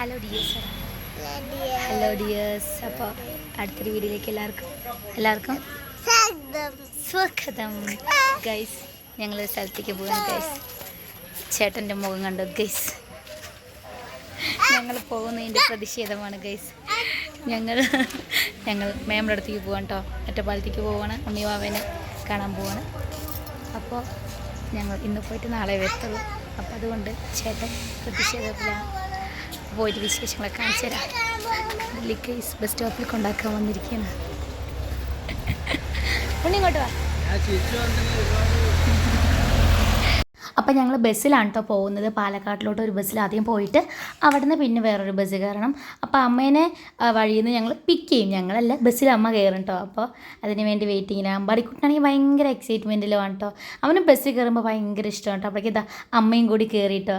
Hello dears hello dears അപ്പോൾ അടുത്തൊരു വീഡിയോയിലേക്ക് എല്ലാവർക്കും എല്ലാവർക്കും സ്വാഗതം. ഗൈസ് ഞങ്ങൾ സ്ഥലത്തേക്ക് പോകുന്നു ഗൈസ് ചേട്ടന്റെ മുഖം കണ്ടു ഗൈസ് ഞങ്ങൾ പോകുന്നതിന്റെ പ്രതിഷേധമാണ് ഗൈസ് ഞങ്ങൾ ഞങ്ങൾ മേമ്മയുടെ അടുത്തേക്ക് പോകാം കേട്ടോ ഒറ്റപ്പാലത്തേക്ക് പോവാണ് ബാബേനെ കാണാൻ പോവാണ്. അപ്പോൾ ഞങ്ങൾ ഇന്ന് പോയിട്ട് നാളെ വരത്തുള്ളൂ. അപ്പോൾ അതുകൊണ്ട് ചേട്ടൻ പ്രതിഷേധത്തിലാണ്. പോയിട്ട് വിശേഷങ്ങളൊക്കെ കാണിച്ചു തരാം. ലിക്കേസ് ബസ് സ്റ്റോപ്പിൽ കൊണ്ടാക്കാൻ വന്നിരിക്കുകയാണ്. ഇങ്ങോട്ട് വാ. അപ്പം ഞങ്ങൾ ബസ്സിലാണ് കേട്ടോ പോകുന്നത്. പാലക്കാട്ടിലോട്ട് ഒരു ബസ്സിൽ ആദ്യം പോയിട്ട് അവിടെ നിന്ന് പിന്നെ വേറൊരു ബസ് കയറണം. അപ്പോൾ അമ്മേനെ വഴിയിൽ നിന്ന് ഞങ്ങൾ പിക്ക് ചെയ്യും. ഞങ്ങളല്ല ബസ്സിൽ അമ്മ കയറും കേട്ടോ അപ്പോൾ അതിന് വേണ്ടി വെയിറ്റിങ്ങിലാണ് അമ്പാടിക്കുട്ടനാണെങ്കിൽ ഭയങ്കര എക്സൈറ്റ്മെന്റിലാണ് കേട്ടോ അവന് ബസ്സിൽ കയറുമ്പോൾ ഭയങ്കര ഇഷ്ടമാണ് കേട്ടോ അപ്പോഴേക്കും ഇതാ അമ്മയും കൂടി കയറിയിട്ടോ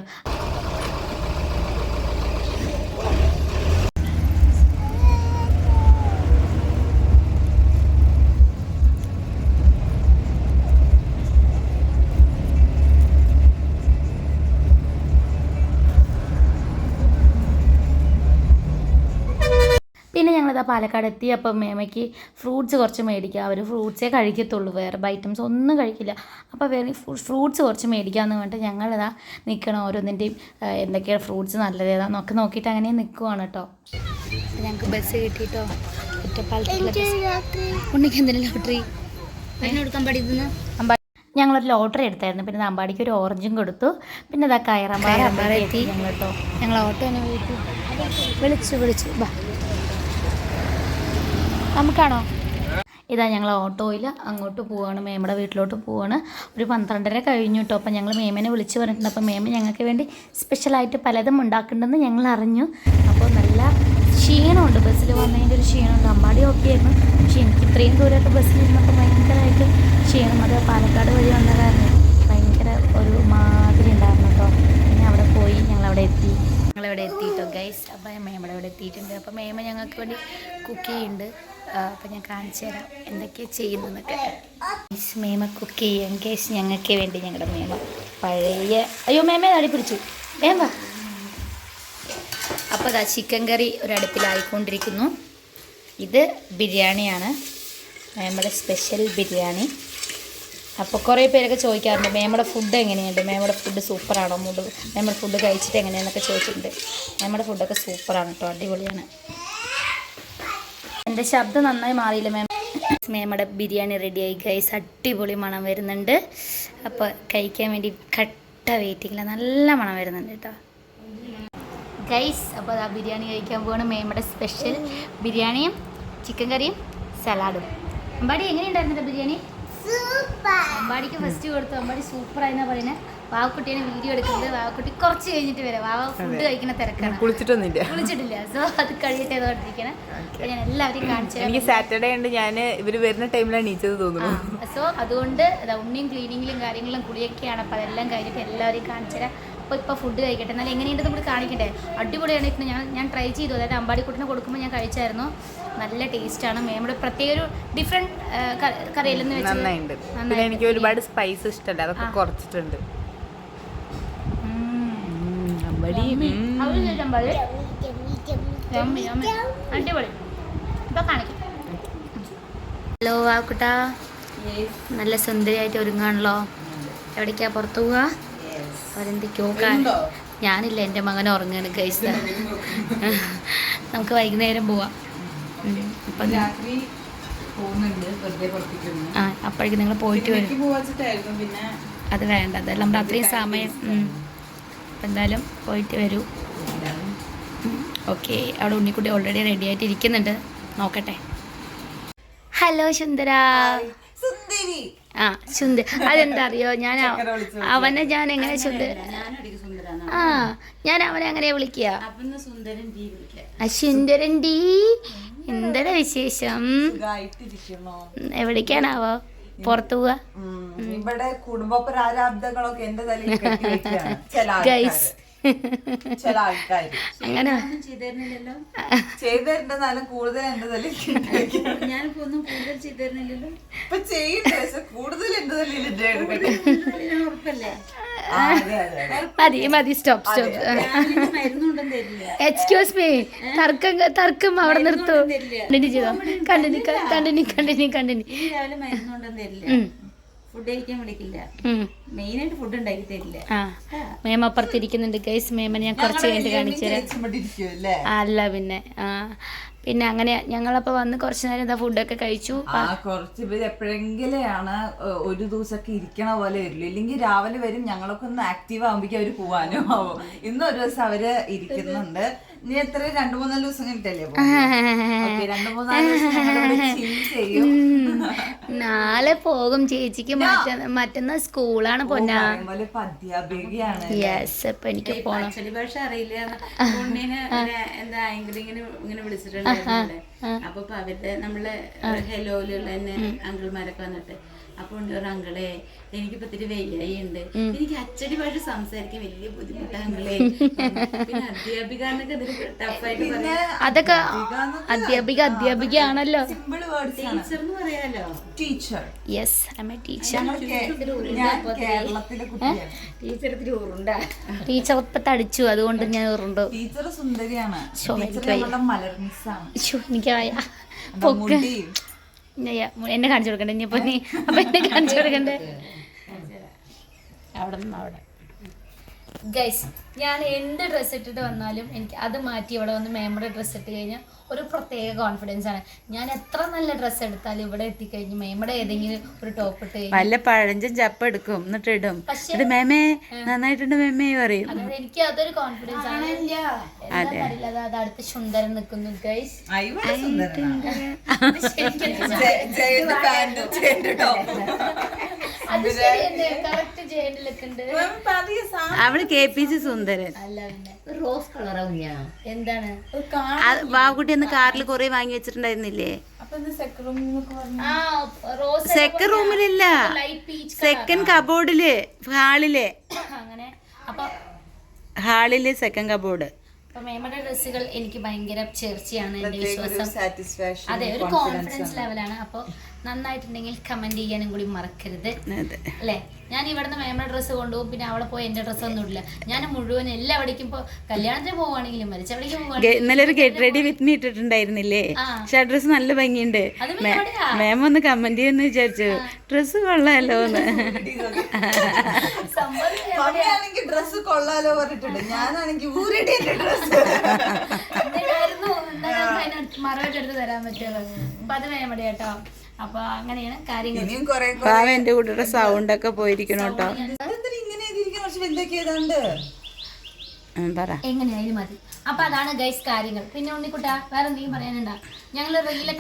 പിന്നെ ഞങ്ങളിതാ പാലക്കാട് എത്തി. അപ്പം മേമയ്ക്ക് ഫ്രൂട്ട്സ് കുറച്ച് മേടിക്കുക അവർ ഫ്രൂട്ട്സേ കഴിക്കത്തുള്ളൂ. വേറെ ഐറ്റംസ് ഒന്നും കഴിക്കില്ല. അപ്പോൾ വേറെ ഫ്രൂട്ട്സ് കുറച്ച് മേടിക്കാമെന്ന് പറഞ്ഞിട്ട് ഞങ്ങളിതാ നിൽക്കണം ഓരോന്നിന്റെയും എന്തൊക്കെയാണ് ഫ്രൂട്ട്സ് നല്ലതേതാന്ന് ഒക്കെ നോക്കിയിട്ട് അങ്ങനെ നിൽക്കുവാണ് കേട്ടോ ഞങ്ങൾക്ക് ബസ് കിട്ടിയിട്ടോ ഉണ്ണിക്ക് എന്തിനാ ലോട്ടറി അതിനെടുക്കാൻ പഠിക്കുന്ന അമ്പാടി ഞങ്ങളൊരു ലോട്ടറി എടുത്തായിരുന്നു. പിന്നെ അമ്പാടിക്ക് ഒരു ഓറഞ്ചും കൊടുത്തു. പിന്നെ ഇതാ കയറമ്പാറ എത്തി. ഞങ്ങൾ കേട്ടോ ഞങ്ങൾ ഓട്ടോ വിളിച്ചു വിളിച്ചു. വിളിച്ചു. ബാ. നമുക്കാണോ? ഇതാ ഞങ്ങൾ ഓട്ടോയിൽ അങ്ങോട്ട് പോവാണ്. മേമയുടെ വീട്ടിലോട്ട് പോവാണ്. ഒരു പന്ത്രണ്ടര കഴിഞ്ഞു കേട്ടോ അപ്പം ഞങ്ങൾ മേമനെ വിളിച്ച് പറഞ്ഞിട്ടുണ്ട്. അപ്പം മേമ ഞങ്ങൾക്ക് വേണ്ടി സ്പെഷ്യലായിട്ട് പലതും ഉണ്ടാക്കുന്നുണ്ടെന്ന് ഞങ്ങൾ അറിഞ്ഞു. അപ്പോൾ നല്ല ക്ഷീണമുണ്ട്. ബസ്സിൽ വന്നതിന്റെ ഒരു ക്ഷീണമുണ്ട്. അമ്പാടി ഓക്കെ ആയിരുന്നു. പക്ഷേ എനിക്ക് ഇത്രയും ദൂരമായിട്ട് ബസ്സിൽ ഇരുന്നപ്പോൾ ഭയങ്കരമായിട്ട് ക്ഷീണം. അത് പാലക്കാട് വഴി വന്ന കാരണം ഭയങ്കര ഒരു മാതിരി ഉണ്ടായിരുന്നു കേട്ടോ. പിന്നെ അവിടെ പോയി ഞങ്ങൾ അവിടെ എത്തി. ഞങ്ങളിവിടെ എത്തിയിട്ടോ ഗൈസ് അപ്പം മേമയുടെ അവിടെ എത്തിയിട്ടുണ്ട്. അപ്പം മേമ ഞങ്ങൾക്ക് വേണ്ടി കുക്ക് ചെയ്യുന്നുണ്ട്. അപ്പം ഞാൻ കാണിച്ചു തരാം എന്തൊക്കെയാണ് ചെയ്യുന്നതെന്നൊക്കെ. ഗൈസ് മേമ കുക്ക് ചെയ്യാം കേസ് ഞങ്ങൾക്ക് വേണ്ടി ഞങ്ങളുടെ മേമ പഴയ അയ്യോ മേമ അടി പിടിച്ചു. മേമ അപ്പോൾ അതാ ചിക്കൻ കറി ഒരടുപ്പിലായിക്കൊണ്ടിരിക്കുന്നു. ഇത് ബിരിയാണിയാണ്. മേമയുടെ സ്പെഷ്യൽ ബിരിയാണി. അപ്പോൾ കുറേ പേരൊക്കെ ചോദിക്കാറുണ്ട് മേമയുടെ ഫുഡ് എങ്ങനെയുണ്ട്? മേമയുടെ ഫുഡ് സൂപ്പറാണോ? മേമയുടെ ഫുഡ് കഴിച്ചിട്ട് എങ്ങനെയാണെന്നൊക്കെ ചോദിച്ചിട്ടുണ്ട്. മേമയുടെ ഫുഡൊക്കെ സൂപ്പറാണ് കേട്ടോ അടിപൊളിയാണ്. എന്റെ ശബ്ദം നന്നായി മാറിയില്ല മാം മേമയുടെ ബിരിയാണി റെഡിയായി ഗൈസ് അടിപൊളി മണം വരുന്നുണ്ട്. അപ്പോൾ കഴിക്കാൻ വേണ്ടി കട്ട വെയിറ്റിങ്ങില്ല നല്ല മണം വരുന്നുണ്ട് കേട്ടോ ഗൈസ് അപ്പോൾ ആ ബിരിയാണി കഴിക്കാൻ പോവാണ് മേമയുടെ സ്പെഷ്യൽ ബിരിയാണിയും ചിക്കൻ കറിയും സലാഡും. അമ്പാടി എങ്ങനെയുണ്ടായിരുന്നു ബിരിയാണി? അമ്പാടിക്ക് ഫസ്റ്റ് കൊടുത്തു. അമ്പാടി സൂപ്പർ ആയിരുന്നാ പറയുന്നത് വാവക്കുട്ടീനെ വീഡിയോ എടുക്കുന്നത് വാവക്കുട്ടി കുറച്ച് കഴിഞ്ഞിട്ട് വരാം. വാവ ഫുഡ് കഴിക്കുന്ന തിരക്കാണ്. കുളിച്ചിട്ടൊന്നുമില്ല കുളിച്ചിട്ടില്ല. സോ അത് കഴിയട്ടെ തോണ്ടിരിക്കണം ഞാൻ എല്ലാവരെയും കാണിച്ചു എനിക്ക് സാറ്റർഡേ ഉണ്ട് ഞാൻ ഇവർ വരുന്ന ടൈമിലാണ് നീച്ചത് തോന്നുന്നു. സോ അതുകൊണ്ട് ഉണ്ണിയും ക്ലീനിങ്ങിലും കാര്യങ്ങളും കുളിയൊക്കെയാണ്. അപ്പോൾ അതെല്ലാം കഴിഞ്ഞിട്ട് എല്ലാവരെയും കാണിച്ചു തരാം. അപ്പോൾ ഇപ്പോൾ ഫുഡ് കഴിക്കട്ടെ. എന്നാൽ എങ്ങനെയുണ്ടെന്ന് കൂടി കാണിക്കട്ടെ അടിപൊളിയാണ് ഇപ്പം ഞാൻ ഞാൻ ട്രൈ ചെയ്തു. അതായത് അമ്പാടിക്കുട്ടിനെ കൊടുക്കുമ്പോൾ ഞാൻ കഴിച്ചായിരുന്നു. നല്ല ടേസ്റ്റാണ് മേമയുടെ പ്രത്യേക ഒരു ഡിഫറെന്റ് കറിയിലെന്ന് വെച്ചാൽ നന്നായിട്ടുണ്ട് പിന്നെ എനിക്ക് ഒരുപാട് സ്പൈസ് ഇഷ്ടമല്ല അതൊക്കെ കുറച്ചിട്ടുണ്ട്. അടിപൊളി. ഇപ്പൊ കാണിക്കാം. ഹലോ ആക്കുട്ട നല്ല സുന്ദരിയായിട്ട് ഒരുങ്ങാണല്ലോ. എവിടേക്കാ പുറത്തു പോവാ? അവരെന്തൊക്കെയോ ഞാനില്ല എന്റെ മകൻ ഉറങ്ങാണ് കഴിച്ച നമുക്ക് വൈകുന്നേരം പോവാം. അപ്പം ആ അപ്പോഴേക്കും നിങ്ങൾ പോയിട്ട് വരും. അത് വേണ്ട അതെല്ലാം നമ്മുടെ അത്രയും സമയം. അപ്പം എന്തായാലും പോയിട്ട് വരൂ. ഓക്കെ അവിടെ ഉണ്ണിക്കുട്ടി ഓൾറെഡി റെഡി ആയിട്ട് ഇരിക്കുന്നുണ്ട്. നോക്കട്ടെ. ഹലോ സുന്ദര. ആ സുന്ദര. അതെന്താ അറിയോ ഞാൻ അവനെ ഞാൻ എങ്ങനെ സുന്ദര ആ ഞാൻ അവനെ അങ്ങനെ വിളിക്കുക? സുന്ദരൻ ഡി എന്താ വിശേഷം? എവിടേക്കാണാവോ? പുറത്തു പോവാ? ഇവിടെ കുടുംബ പ്രാരാബ്ദങ്ങളൊക്കെ എന്റെ തലയിൽ. ഗൈസ് ചില ആൾക്കാർ അങ്ങനെ. ചെയ്തിരുന്നാലും കൂടുതൽ എന്റെ തലയിൽ കെട്ടി വെക്കുകയാണ്. ഇപ്പൊ ചെയ്യട്ടെ പക്ഷെ കൂടുതൽ എന്റെ തലയിൽ ഉറപ്പല്ലേ. മതി മതി സ്റ്റോപ്പ് സ്റ്റോപ്പ്. എക്സ്ക്യൂസ് മീ തർക്കം തർക്കം അവിടെ നിർത്തു. കണ്ടിന്യൂ ചെയ്തോ? Continue continue continue continue. Food കഴിക്കാൻ വിളിക്കില്ല. മെയിനായിട്ട് ഫുഡ് ഉണ്ടാക്കി തരില്ല. ആ. മേമ അപ്പുറത്തിരിക്കുന്നുണ്ട്. ഗൈസ് മേമനെ ഞാൻ കുറച്ച് കഴിഞ്ഞിട്ട് കാണിച്ചു തരാം. അല്ല പിന്നെ. ആ. പിന്നെ അങ്ങനെ ഞങ്ങളപ്പോ വന്ന് കുറച്ചു നേരം എന്താ ഫുഡൊക്കെ കഴിച്ചു. ആ കുറച്ച് പേര് എപ്പോഴെങ്കിലാണ് ഒരു ദിവസമൊക്കെ ഇരിക്കണ പോലെ വരില്ല ഇല്ലെങ്കിൽ രാവിലെ വരും ഞങ്ങളൊക്കെ ഒന്ന് ആക്റ്റീവ് ആകുമ്പോഴേക്കും അവർ പോവാനും ആവും. ഇന്നൊരു ഒരു ദിവസം അവർ ഇരിക്കുന്നുണ്ട്. ഇനി എത്ര രണ്ടു മൂന്നാൽ ദിവസം കഴിഞ്ഞിട്ടല്ലേ ഓക്കെ രണ്ടു മൂന്നാൽ ദിവസം നാളെ പോകും ചേച്ചിക്ക് മറ്റ മറ്റന്നാ സ്കൂളാണ് പൊന്നാ. യെസ് അപ്പൊ എനിക്ക് പോണം. ഭാഷ അറിയില്ല. ഇങ്ങനെ എന്താ ആങ്കറിങ്ങിന് ഇങ്ങനെ വിളിച്ചിട്ടുണ്ട്. അപ്പൊ അവരുടെ നമ്മളെ ഹെലോയിലുള്ള തന്നെ അങ്കിൾമാരൊക്കെ വന്നിട്ട്. അപ്പൊ ഉണ്ട് ഒരു എനിക്ക് എനിക്കിപ്പോ ഇത്തിരി വയ്യായി ഉണ്ട് എനിക്ക് അച്ചടി ഭാഷ സംസാരിക്കാൻ വലിയ ബുദ്ധിമുട്ടാണ് അങ്കിളെ. പിന്നെ അധ്യാപിക എന്നൊക്കെ ഇതിൽ ടഫായിട്ട് അതൊക്കെ അധ്യാപിക അധ്യാപികയാണല്ലോ. സിമ്പിൾ വേർഡ്സ് ടീച്ചർ എന്ന് പറയാലോ? Teacher yes I a teacher ഞാൻ കേരളത്തിലെ കുട്ടിയാണ്. ടീച്ചർ ഇത്തിരി ഉറുണ്ടാ ടീച്ചർ ഇപ്പൊ തടിച്ചു അതുകൊണ്ട് ഞാൻ ഉറുണ്ടു ടീച്ചർ സുന്ദരിയാണ്. ടീച്ചർ എനിക്ക് വയ്യ. ഞങ്ങളുടെ മലർ മിസ്സാണ് ശ്ശോ, എനിക്ക് പൊക്ക്. എന്നെ കാണിച്ചു കൊടുക്കണ്ടേ? ഇനിയിപ്പോ നീ അപ്പൊ എന്നെ കാണിച്ചു കൊടുക്കണ്ടേ? അവിടെ നിന്ന് അവിടെ. ഗൈസ് ഞാൻ എന്ത് ഡ്രസ്സ് ഇട്ടിട്ട് വന്നാലും എനിക്ക് അത് മാറ്റി ഇവിടെ വന്ന് മേമയുടെ ഡ്രസ്സ് ഇട്ട് കഴിഞ്ഞാൽ ഒരു പ്രത്യേക കോൺഫിഡൻസ് ആണ്. ഞാൻ എത്ര നല്ല ഡ്രസ്സ് എടുത്താലും ഇവിടെ എത്തിക്കഴിഞ്ഞ് മേമയുടെ ഏതെങ്കിലും ഒരു ടോപ്പ് ഇട്ട് നല്ല വല്ല പഴഞ്ചൻ ചപ്പ എടുക്കും എന്നിട്ട് ഇടും. പക്ഷേ ഇത് മേമേ നന്നായിട്ടുണ്ട് മേമേ പറയും. അതായത് എനിക്ക് അതൊരു കോൺഫിഡൻസ് ആണ്. അറിയില്ല അത് അത് അടുത്ത് സുന്ദരൻ നിൽക്കുന്നു ഗൈസ് ആ, അവൾ K P C Sundaran. Rose colour ഞാൻ എന്താണ്? ബാബുക്കുട്ടി അന്ന് കാറിൽ കുറെ വാങ്ങി വെച്ചിട്ടുണ്ടായിരുന്നില്ലേ? ആ റോസ് സെക്കൻഡ് റൂമിലില്ല സെക്കൻഡ് കബോർഡിൽ ഹാളിൽ. ഹാളിൽ സെക്കൻഡ് കബോർഡ് അപ്പൊ മേമയുടെ ഡ്രസ്സുകൾ എനിക്ക് ഭയങ്കര ചേർച്ചയാണ് എന്റെ വിശ്വാസം. അതെ ഒരു കോൺഫിഡൻസ് ലെവലാണ് അപ്പോൾ നന്നായിട്ടുണ്ടെങ്കിൽ കമന്റ് ചെയ്യാനും കൂടി മറക്കരുത്. അല്ലെ? ഞാൻ ഇവിടുന്ന് മേമയുടെ ഡ്രസ്സ് കൊണ്ടുപോകും പിന്നെ അവിടെ പോയി എന്റെ ഡ്രസ്സ് ഒന്നും ഇല്ല ഞാൻ മുഴുവൻ എല്ലാവിടേക്കും ഇപ്പൊ കല്യാണത്തിന് പോവാണെങ്കിലും മരിച്ചവിടേക്കും പോവുകയാണെങ്കിലും ഇന്നലെ ഒരു ഗെറ്റ് റെഡി വിത്ത് മീ ഇട്ടിട്ടുണ്ടായിരുന്നില്ലേ. പക്ഷെ ആ ഡ്രസ്സ് നല്ല ഭംഗിയുണ്ട്. മേ- ഒന്ന് കമന്റ് ചെയ്യുന്ന വിചാരിച്ചു. ഡ്രസ്സ് എന്ന്. സംഭവം മമ്മിയാണെങ്കിൽ ഡ്രസ്സ് കൊള്ളാലോ പറഞ്ഞിട്ടുണ്ട്. ഞാനാണെങ്കിൽ ഊരടി എന്റെ ഡ്രസ്സ് എടുത്ത് തരാൻ പറ്റുള്ളൂ. അപ്പൊ അത് കേട്ടോ. അപ്പൊ അങ്ങനെയാണ് കാര്യങ്ങൾ ഇനിയും കൊറേ പാവ എന്റെ കൂട്ടിയുടെ സൗണ്ട് ഒക്കെ പോയിരിക്കണം കേട്ടോ. ഇങ്ങനെ പക്ഷെ ഏതാണ്ട് ഉം, പറ. എങ്ങനെയായാലും മതി. അപ്പൊ അതാണ് ഗൈസ് കാര്യങ്ങൾ. പിന്നെ ഉണ്ണിക്കുട്ട വേറെ എന്തെങ്കിലും പറയാനുണ്ടോ? ഞങ്ങൾ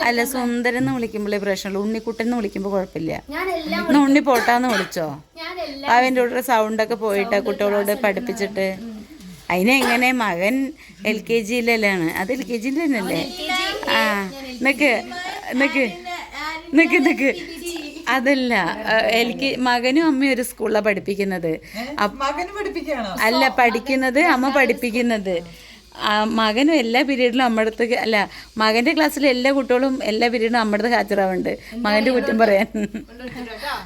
അല്ല സുന്ദരൻ എന്ന് വിളിക്കുമ്പോഴേ പ്രശ്നമുള്ളൂ. ഉണ്ണിക്കുട്ടൻ എന്ന് വിളിക്കുമ്പോൾ കുഴപ്പമില്ല. ഞാൻ എല്ലാം എന്നാ ഉണ്ണി പോട്ടാന്ന് വിളിച്ചോ? ഞാൻ എല്ലാം പാവന്റെ കൂടെ സൗണ്ട് ഒക്കെ പോയിട്ട് കുട്ടികളോട് പഠിപ്പിച്ചിട്ട്. അതിനെങ്ങനെ മകൻ എൽ കെ ജിയിലാണ് അത് എൽ കെ ജിയിൽ തന്നെയല്ലേ ആ നിക്ക് നിക്ക് നിക്ക് നിക്ക്. അതല്ല എനിക്ക് മകനും അമ്മയും ഒരു സ്കൂളിലാണ് പഠിപ്പിക്കുന്നത്. അല്ല പഠിക്കുന്നത് അമ്മ പഠിപ്പിക്കുന്നത്. മകനും എല്ലാ പീരീഡിലും നമ്മുടെ അടുത്ത് അല്ല മകന്റെ ക്ലാസ്സിലെ എല്ലാ കുട്ടികളും എല്ലാ പീരീഡിലും അടുത്ത് ഹാജരാവുന്നുണ്ട് മകന്റെ കുറ്റം പറയാൻ.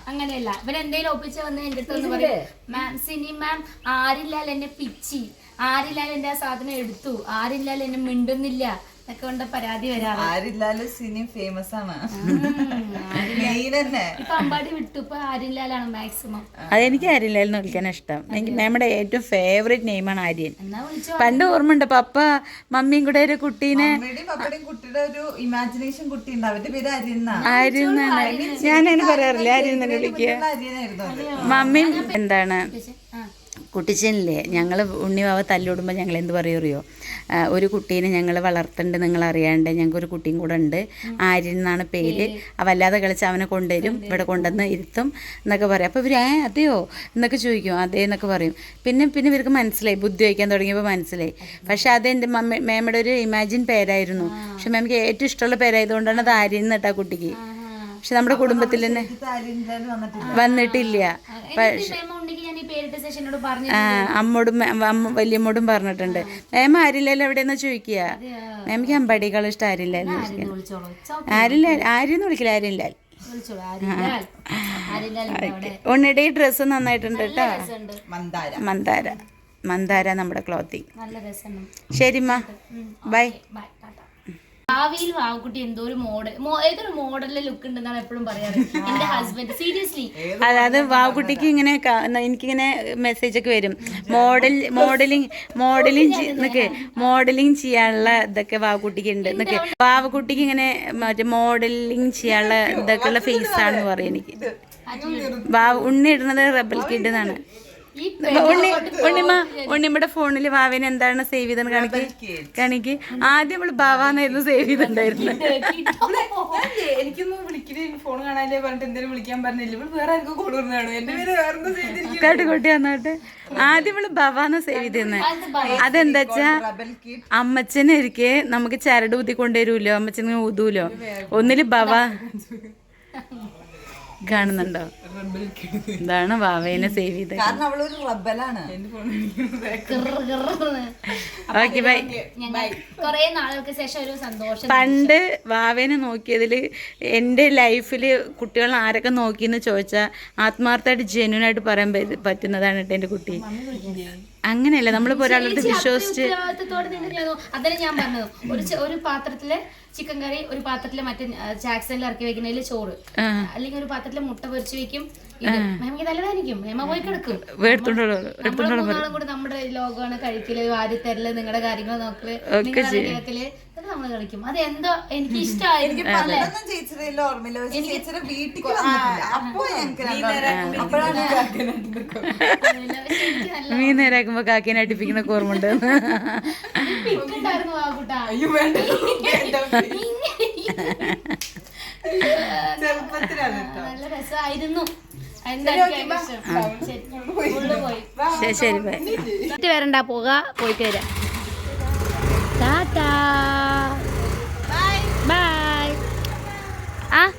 അങ്ങനെയല്ല. ഒപ്പിച്ച് വന്ന് അടുത്ത് പറയും മാം സിനി മാം ആരില്ലാൽ എന്നെ പിച്ചി. ആരില്ലാൽ എന്റെ ആ സാധനം എടുത്തു. ആരില്ലാൽ എന്നെ മിണ്ടുന്നില്ല. കൊണ്ട് പരാതി വരാറ്. ആരില്ലാലും സിനി ഫേമസ് ആണ്. ഇപ്പൊ അമ്പാടി വിട്ടു ഇപ്പൊ ആരില്ലാലാണ് മാക്സിമം അതെനിക്ക് ആരില്ലാലെന്ന് വിളിക്കാൻ ഇഷ്ടം. എനിക്ക് നമ്മുടെ ഏറ്റവും ഫേവറേറ്റ് നെയിമാണ് ആര്യൻ. പണ്ട് വിളിച്ചോ പണ്ട് ഓർമ്മയുണ്ട് പപ്പ മമ്മിയും കൂടെ ഒരു കുട്ടീനെ കുട്ടിയുടെ ഒരു ഇമാജിനേഷൻ കുട്ടി ഉണ്ട്. അവന്റെ പേര് ഞാൻ പറയാറില്ല? ആര്യൻ തന്നെ വിളിക്കുക. മമ്മിയും എന്താണ്? കുട്ടിച്ചനില്ലേ? ഞങ്ങൾ ഉണ്ണിവാവ തല്ലിവിടുമ്പോൾ ഞങ്ങൾ എന്ത് പറയും അറിയോ? ഒരു കുട്ടീനെ ഞങ്ങൾ വളർത്തുന്നുണ്ട് നിങ്ങൾ അറിയാണ്ട് ഞങ്ങൾക്ക് ഒരു കുട്ടിയും കൂടെ ഉണ്ട്. ആര്യൻ എന്നാണ് പേര്. അവ വല്ലാതെ കളിച്ച് അവനെ കൊണ്ടുവരും ഇവിടെ കൊണ്ടുവന്ന് ഇരുത്തും എന്നൊക്കെ പറയും. അപ്പോൾ ഇവർ ഏ അതെയോ? എന്നൊക്കെ ചോദിക്കും. അതേ എന്നൊക്കെ പറയും. പിന്നെ പിന്നെ ഇവർക്ക് മനസ്സിലായി. ബുദ്ധി വയ്ക്കാൻ തുടങ്ങിയപ്പോൾ മനസ്സിലായി. പക്ഷെ അത് എന്റെ മമ്മ മാമയുടെ ഒരു ഇമാജിൻ പേരായിരുന്നു. പക്ഷെ മാമിക്ക് ഏറ്റവും ഇഷ്ടമുള്ള പേരായതുകൊണ്ടാണ് അത് ആര്യൻ എന്നിട്ടാ കുട്ടിക്ക്. പക്ഷെ നമ്മുടെ കുടുംബത്തിൽ തന്നെ വന്നിട്ടില്ല. വന്നിട്ടില്ല. അമ്മോടും മേ- അമ്മ വലിയമ്മോടും പറഞ്ഞിട്ടുണ്ട്. മേമ ആരില്ലല്ലോ എവിടെയെന്നാ ചോദിക്കുക? മേമയ്ക്ക് അമ്പടികൾ ഇഷ്ടം വിളിച്ചോളൂ. ആരില്ല ആരെന്ന് വിളിക്കില്ല ആരില്ല. ഉണ്ണിയുടെ ഈ ഡ്രസ്സ് നന്നായിട്ടുണ്ട് കേട്ടോ. ഉണ്ട് മന്ദാര. മന്ദാര. മന്ദാര നമ്മുടെ ക്ലോത്തിങ് ശരിമ്മ ബൈ ഭാവിയിൽ വാവുക്കുട്ടി എന്തോ ഒരു മോഡൽ ഏതൊരു മോഡലിലെ ലുക്ക് ഉണ്ടെന്നാണ് എപ്പോഴും പറയാറ്. എന്റെ ഹസ്ബൻഡ് സീരിയസ്ലി അതായത് വാവുകുട്ടിക്ക് ഇങ്ങനെ എനിക്കിങ്ങനെ മെസ്സേജ് ഒക്കെ വരും. മോഡൽ മോഡലിംഗ് മോഡലിംഗ് എന്നൊക്കെ. മോഡലിംഗ് ചെയ്യാനുള്ള ഇതൊക്കെ വാവുകുട്ടിക്ക് ഉണ്ട് എന്നൊക്കെ. വാവുകുട്ടിക്ക് ഇങ്ങനെ മറ്റേ മോഡലിംഗ് ചെയ്യാനുള്ള ഇതൊക്കെ ഉള്ള ഫേസ് ആണെന്ന് പറയും എനിക്ക്. വാവ് ഉണ്ണി ഇടുന്നത് റബൽ കിഡ് എന്നാണ് ഈ ഉണ്ണി ഉണ്ണിമ്മ ഉണ്ണിമ്മയുടെ ഫോണിൽ വാവേനെ എന്താണ് സേവ് ചെയ്തെന്ന് കാണിക്ക്? കാണിക്ക്. ആദ്യം അവൾ ബാവാന്നായിരുന്നു സേവ് ചെയ്തിട്ടുണ്ടായിരുന്നു. എനിക്കൊന്നും വിളിക്കൽ ഫോൺ കാണാനേ പറഞ്ഞിട്ട് എന്തെങ്കിലും വിളിക്കാൻ പറഞ്ഞില്ല. ഇവൾ വേറെ ആർക്കും കോൾ വന്നതാണ് എന്റെ പേര് വേറെ കാട്ടുകുട്ടി വന്നോട്ട് ആദ്യം ഇവൾ ബവാന്ന് സേവ് ചെയ്തിരുന്നെ അതെന്താ വെച്ചാ അമ്മച്ചനൊരിക്കെ നമുക്ക് ചരട് ഊതി കൊണ്ടുവരൂലോ? അമ്മച്ചന് ഊതൂലോ? ഒന്നിൽ ബവ. കാണുന്നുണ്ടോ? ഇതാണ് വാവേനെ സേവ് ചെയ്തത്. കാരണം അവളൊരു റബ്ബലാണ് ഓക്കെ ബൈ പണ്ട് വാവേനെ നോക്കിയതിൽ എന്റെ ലൈഫിൽ കുട്ടികൾ ആരൊക്കെ നോക്കിയെന്ന് ചോദിച്ചാൽ ആത്മാർത്ഥമായിട്ട് ജെന്യൂനായിട്ട് പറയാൻ പറ്റുന്നതാണ് കേട്ടോ എന്റെ കുട്ടി. അങ്ങനെയല്ല? നമ്മളിപ്പോ ഒരാളുടെ വിശ്വസിച്ച് അതന്നെ ഞാൻ പറഞ്ഞത്. ഒരു ഒരു പാത്രത്തിൽ ചിക്കൻ കറി ഒരു പാത്രത്തിൽ മറ്റേ ജാക്സണിൽ ഇറക്കി വെക്കുന്നതിൽ ചോറ്. അല്ലെങ്കിൽ ഒരു പാത്രത്തിൽ മുട്ട പൊരിച്ചു വെക്കും. നല്ലതായിരിക്കും. മേമ പോയി കിടക്കും. നമ്മുടെ ലോകമാണ് കഴിക്കൽ വാരി തരൽ നിങ്ങളുടെ കാര്യങ്ങൾ നോക്കൽ നിങ്ങളുടെ നമ്മൾ കളിക്കും. അത് എന്തോ എനിക്ക് ചേച്ചിയുടെ ഓർമ്മയില്ല. എനിക്ക് നല്ല മീൻ നേരാക്കുമ്പോ കാക്കേനെ അടിപ്പിക്കുന്ന ഓർമ്മയുണ്ട്. നല്ല രസമായിരുന്നു. ശരി. വരണ്ട പോക പോയിട്ട് വരാം. Bye. Bye. Ah.